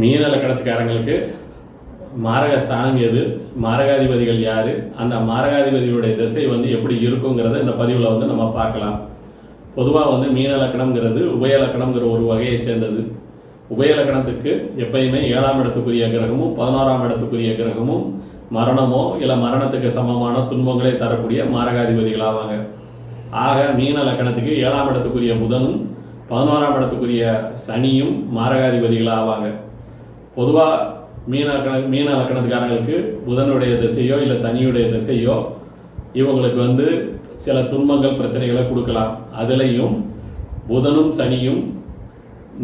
மீன லக்கணத்துக்காரங்களுக்கு மாரக ஸ்தானம் எது? மாரகாதிபதிகள் யார்? அந்த மாரகாதிபதியுடைய திசை வந்து எப்படி இருக்குங்கிறத இந்த பதிவில் வந்து நம்ம பார்க்கலாம். பொதுவாக வந்து மீன லக்கணம்ங்கிறது உபய லக்கணம்ங்கிற ஒரு வகையை சேர்ந்தது. உபய லக்கணத்துக்கு எப்பயுமே ஏழாம் இடத்துக்குரிய கிரகமும் பதினோராம் இடத்துக்குரிய கிரகமும் மரணமோ இல்லை மரணத்துக்கு சமமான துன்பங்களை தரக்கூடிய மாரகாதிபதிகள் ஆவாங்க. ஆக மீன லக்கணத்துக்கு ஏழாம் இடத்துக்குரிய புதனும் பதினோராம் இடத்துக்குரிய சனியும் மாரகாதிபதிகளாவாங்க பொதுவாக மீன லக்கண மீன லக்கணத்துக்காரங்களுக்கு புதனுடைய திசையோ இல்லை சனியுடைய திசையோ இவங்களுக்கு வந்து சில துன்பங்கள் பிரச்சனைகளை கொடுக்கலாம். அதுலேயும் புதனும் சனியும்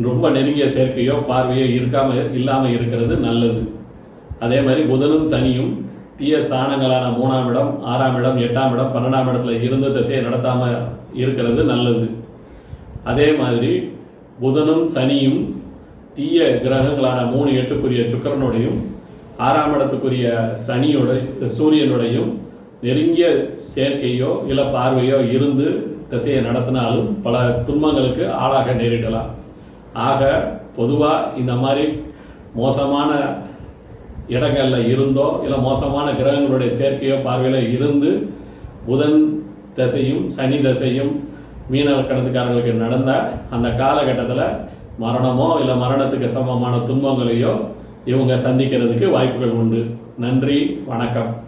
ரொம்ப நெருங்கிய சேர்க்கையோ பார்வையோ இருக்காமல் இல்லாமல் இருக்கிறது நல்லது. அதே மாதிரி புதனும் சனியும் தீய ஸ்தானங்களான மூணாம் இடம் ஆறாம் இடம் எட்டாம் இடம் பன்னெண்டாம் இடத்துல இருந்து திசையை நடத்தாமல் இருக்கிறது நல்லது. அதே மாதிரி புதனும் சனியும் தீய கிரகங்களான மூணு எட்டுக்குரிய சுக்கிரனுடையும் ஆறாம் இடத்துக்குரிய சனியோட சூரியனுடையும் நெருங்கிய சேர்க்கையோ இல்லை பார்வையோ இருந்து திசையை நடத்தினாலும் பல துன்பங்களுக்கு ஆளாக நேரிடலாம். ஆக பொதுவாக இந்த மாதிரி மோசமான இடங்களில் இருந்தோ இல்லை மோசமான கிரகங்களுடைய சேர்க்கையோ பார்வையில் இருந்து புதன் தசையும் சனி தசையும் மீனவர் கணத்துக்காரர்களுக்கு நடந்த அந்த காலகட்டத்தில் மரணமோ இல்லை மரணத்துக்கு சமமான துன்பங்களையோ இவங்க சந்திக்கிறதுக்கு வாய்ப்புகள் உண்டு. நன்றி வணக்கம்.